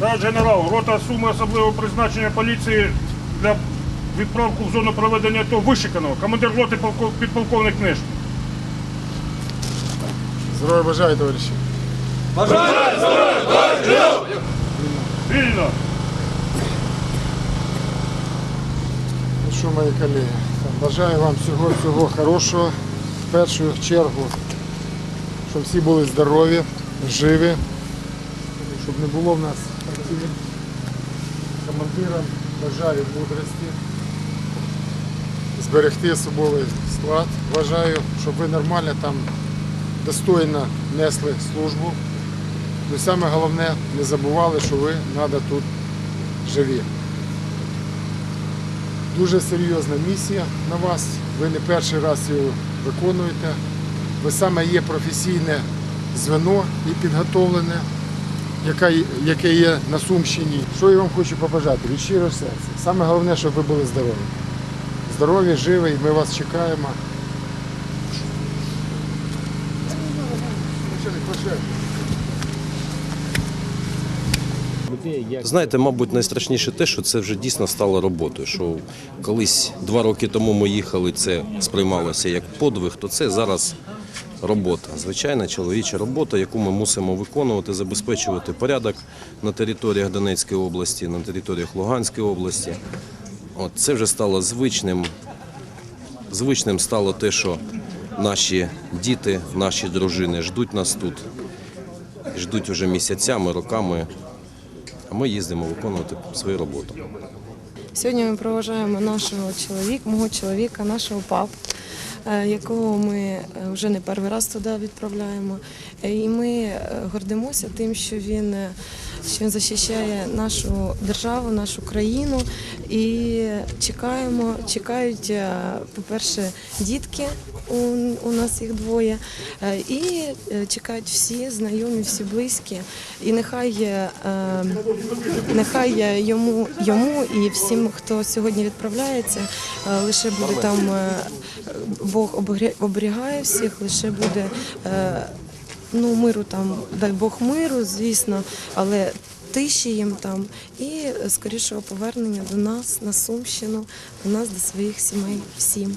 Товариш генерал, рота суми особливого призначення поліції для відправку в зону проведення АТО вишиканого. Командир роти полков- підполковник Книжний. Здорово бажаю, товариші. Вільно! Ну що, мої колеги, бажаю вам всього всього хорошого. В першу чергу, щоб всі були здорові, живі, щоб не було в нас потерь. Командирам бажаю мудрості, зберегти особовий склад. Бажаю, щоб ви нормально там достойно несли службу. Ну саме головне, не забували, що ви треба тут живі. Дуже серйозна місія на вас. Ви не перший раз її виконуєте. Ви саме є професійне звено і підготовлене, яке, яке є на Сумщині. Що я вам хочу побажати від щирого серця. Саме головне, щоб ви були здорові. Здорові, живі, ми вас чекаємо. Знаєте, мабуть, найстрашніше те, що це вже дійсно стало роботою. Що колись два роки тому ми їхали, це сприймалося як подвиг, то це зараз робота. Звичайна чоловіча робота, яку ми мусимо виконувати, забезпечувати порядок на територіях Донецької області, на територіях Луганської області. От це вже стало звичним. Звичним стало те, що наші діти, наші дружини ждуть нас тут, ждуть уже місяцями, роками. А ми їздимо виконувати свою роботу. Сьогодні ми проважаємо нашого чоловіка, мого чоловіка, нашого папу, якого ми е, вже не перший раз туди відправляємо. Е, І ми е, гордимося тим, що він, е, що він захищає нашу державу, нашу країну. І чекаємо, чекають, е, по-перше, дітки. У, нас їх двоє, Е, і е, чекають всі знайомі, всі близькі. І нехай Нехай йому, йому і всім, хто сьогодні відправляється, лише буде там Бог оберігає- всіх, лише буде ну, миру там, дай Бог миру, звісно, але тиші їм там і скорішого повернення до нас на Сумщину, до нас, до своїх сімей всім.